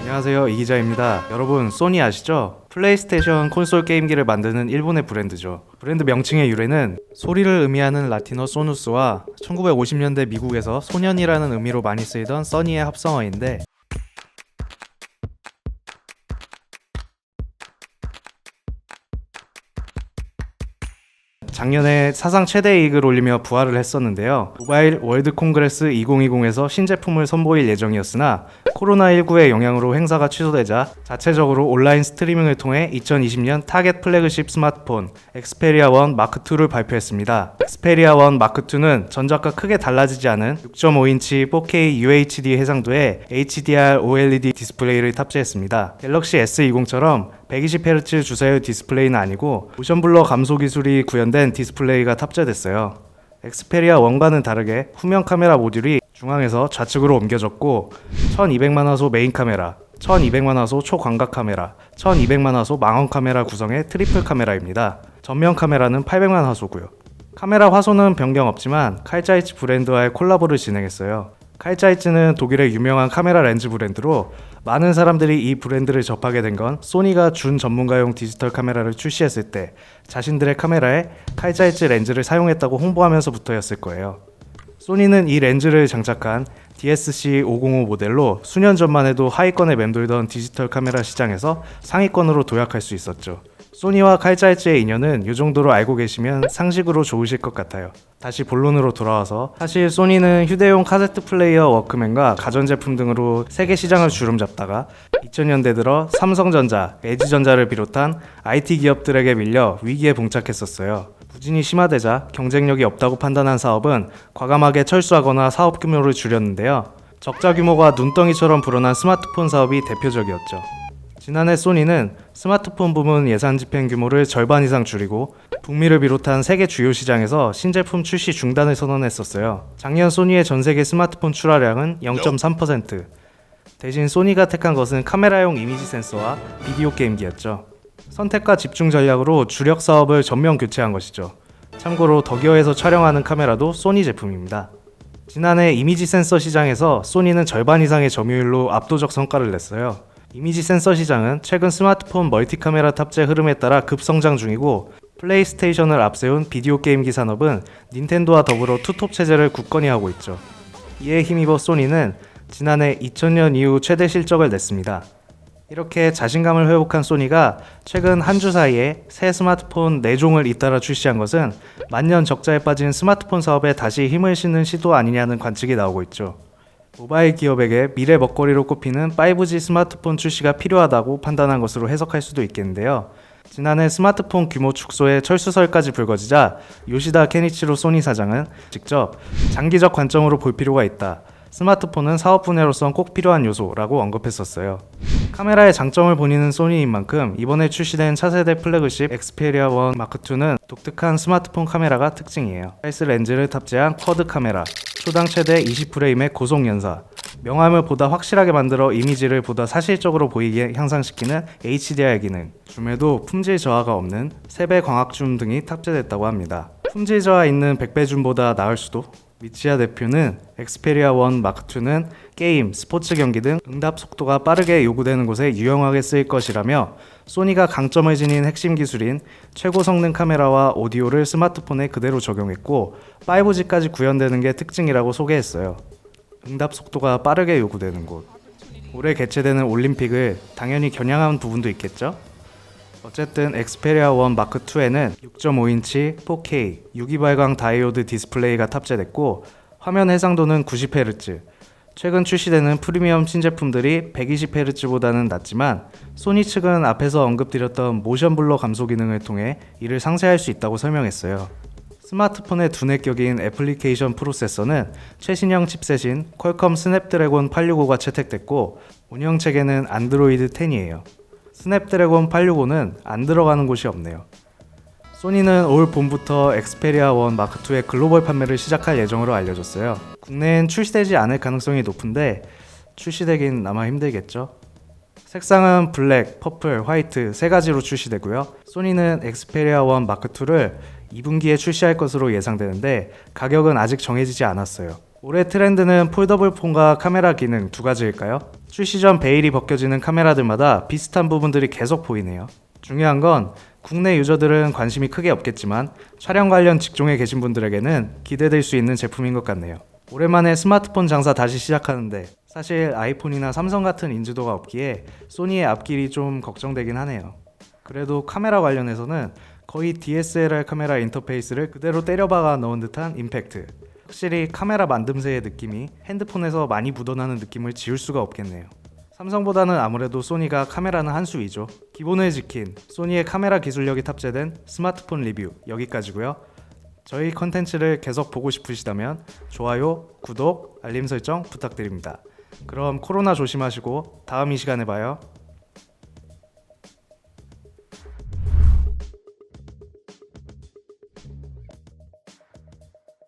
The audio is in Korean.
안녕하세요 이 기자입니다. 여러분 소니 아시죠? 플레이스테이션 콘솔 게임기를 만드는 일본의 브랜드죠. 브랜드 명칭의 유래는 소리를 의미하는 라틴어 소누스와 1950년대 미국에서 소년이라는 의미로 많이 쓰이던 써니의 합성어인데 작년에 사상 최대 이익을 올리며 부활을 했었는데요. 모바일 월드 콩그레스 2020에서 신제품을 선보일 예정이었으나 코로나19의 영향으로 행사가 취소되자 자체적으로 온라인 스트리밍을 통해 2020년 타겟 플래그십 스마트폰 엑스페리아 1 마크 2를 발표했습니다. 엑스페리아 1 마크 2는 전작과 크게 달라지지 않은 6.5인치 4K UHD 해상도의 HDR OLED 디스플레이를 탑재했습니다. 갤럭시 S20처럼 120Hz 주사율 디스플레이는 아니고 모션 블러 감소 기술이 구현된 디스플레이가 탑재됐어요. 엑스페리아 1과는 다르게 후면 카메라 모듈이 중앙에서 좌측으로 옮겨졌고 1200만 화소 메인 카메라, 1200만 화소 초광각 카메라, 1200만 화소 망원 카메라 구성의 트리플 카메라입니다. 전면 카메라는 800만 화소고요. 카메라 화소는 변경 없지만 칼자이츠 브랜드와의 콜라보를 진행했어요. 칼자이츠는 독일의 유명한 카메라 렌즈 브랜드로 많은 사람들이 이 브랜드를 접하게 된 건 소니가 준 전문가용 디지털 카메라를 출시했을 때 자신들의 카메라에 칼자이츠 렌즈를 사용했다고 홍보하면서부터였을 거예요. 소니는 이 렌즈를 장착한 DSC505 모델로 수년 전만 해도 하위권에 맴돌던 디지털 카메라 시장에서 상위권으로 도약할 수 있었죠. 소니와 칼자이츠의 인연은 이 정도로 알고 계시면 상식으로 좋으실 것 같아요. 다시 본론으로 돌아와서 사실 소니는 휴대용 카세트 플레이어 워크맨과 가전제품 등으로 세계 시장을 주름잡다가 2000년대 들어 삼성전자, LG전자를 비롯한 IT 기업들에게 밀려 위기에 봉착했었어요. 부진이 심화되자 경쟁력이 없다고 판단한 사업은 과감하게 철수하거나 사업 규모를 줄였는데요. 적자 규모가 눈덩이처럼 불어난 스마트폰 사업이 대표적이었죠. 지난해 소니는 스마트폰 부문 예산 집행 규모를 절반 이상 줄이고 북미를 비롯한 세계 주요 시장에서 신제품 출시 중단을 선언했었어요. 작년 소니의 전 세계 스마트폰 출하량은 0.3%. 대신 소니가 택한 것은 카메라용 이미지 센서와 비디오 게임기였죠. 선택과 집중 전략으로 주력 사업을 전면 교체한 것이죠. 참고로 덕여에서 촬영하는 카메라도 소니 제품입니다. 지난해 이미지 센서 시장에서 소니는 절반 이상의 점유율로 압도적 성과를 냈어요. 이미지 센서 시장은 최근 스마트폰 멀티 카메라 탑재 흐름에 따라 급성장 중이고 플레이스테이션을 앞세운 비디오 게임기 산업은 닌텐도와 더불어 투톱 체제를 굳건히 하고 있죠. 이에 힘입어 소니는 지난해 2000년 이후 최대 실적을 냈습니다. 이렇게 자신감을 회복한 소니가 최근 한 주 사이에 새 스마트폰 4종을 잇따라 출시한 것은 만년 적자에 빠진 스마트폰 사업에 다시 힘을 싣는 시도 아니냐는 관측이 나오고 있죠. 모바일 기업에게 미래 먹거리로 꼽히는 5G 스마트폰 출시가 필요하다고 판단한 것으로 해석할 수도 있겠는데요. 지난해 스마트폰 규모 축소에 철수설까지 불거지자 요시다 케니치로 소니 사장은 직접 장기적 관점으로 볼 필요가 있다. 스마트폰은 사업 분야로선 꼭 필요한 요소라고 언급했었어요. 카메라의 장점을 보이는 소니인 만큼 이번에 출시된 차세대 플래그십 엑스페리아 1 마크 2는 독특한 스마트폰 카메라가 특징이에요. 사이스 렌즈를 탑재한 쿼드 카메라, 초당 최대 20프레임의 고속 연사, 명암을 보다 확실하게 만들어 이미지를 보다 사실적으로 보이게 향상시키는 HDR 기능, 줌에도 품질 저하가 없는 세배 광학 줌 등이 탑재됐다고 합니다. 품질 저하 있는 100배 줌보다 나을 수도? 미치아 대표는 엑스페리아 1 마크 2는 게임, 스포츠 경기 등 응답 속도가 빠르게 요구되는 곳에 유용하게 쓰일 것이라며 소니가 강점을 지닌 핵심 기술인 최고 성능 카메라와 오디오를 스마트폰에 그대로 적용했고 5G까지 구현되는 게 특징이라고 소개했어요. 응답 속도가 빠르게 요구되는 곳. 올해 개최되는 올림픽을 당연히 겨냥한 부분도 있겠죠? 어쨌든 엑스페리아 1 마크 2에는 6.5인치 4K 6위 발광 다이오드 디스플레이가 탑재됐고 화면 해상도는 90Hz. 최근 출시되는 프리미엄 신제품들이 120Hz보다는 낮지만 소니 측은 앞에서 언급드렸던 모션 블러 감소 기능을 통해 이를 상쇄할 수 있다고 설명했어요. 스마트폰의 두뇌 격인 애플리케이션 프로세서는 최신형 칩셋인 퀄컴 스냅드래곤 865가 채택됐고 운영 체계는 안드로이드 10이에요. 스냅드래곤 865는 안 들어가는 곳이 없네요. 소니는 올 봄부터 엑스페리아 1 마크 2의 글로벌 판매를 시작할 예정으로 알려졌어요. 국내엔 출시되지 않을 가능성이 높은데 출시되긴 아마 힘들겠죠. 색상은 블랙, 퍼플, 화이트 세 가지로 출시되고요. 소니는 엑스페리아 1 마크 2를 2분기에 출시할 것으로 예상되는데 가격은 아직 정해지지 않았어요. 올해 트렌드는 폴더블 폰과 카메라 기능 두 가지일까요? 출시 전 베일이 벗겨지는 카메라들마다 비슷한 부분들이 계속 보이네요. 중요한 건 국내 유저들은 관심이 크게 없겠지만 촬영 관련 직종에 계신 분들에게는 기대될 수 있는 제품인 것 같네요. 오랜만에 스마트폰 장사 다시 시작하는데 사실 아이폰이나 삼성 같은 인지도가 없기에 소니의 앞길이 좀 걱정되긴 하네요. 그래도 카메라 관련해서는 거의 DSLR 카메라 인터페이스를 그대로 때려박아 넣은 듯한 임팩트. 확실히 카메라 만듦새의 느낌이 핸드폰에서 많이 묻어나는 느낌을 지울 수가 없겠네요. 삼성보다는 아무래도 소니가 카메라는 한 수 위죠. 기본을 지킨 소니의 카메라 기술력이 탑재된 스마트폰 리뷰 여기까지고요. 저희 컨텐츠를 계속 보고 싶으시다면 좋아요, 구독, 알림 설정 부탁드립니다. 그럼 코로나 조심하시고 다음 이 시간에 봐요.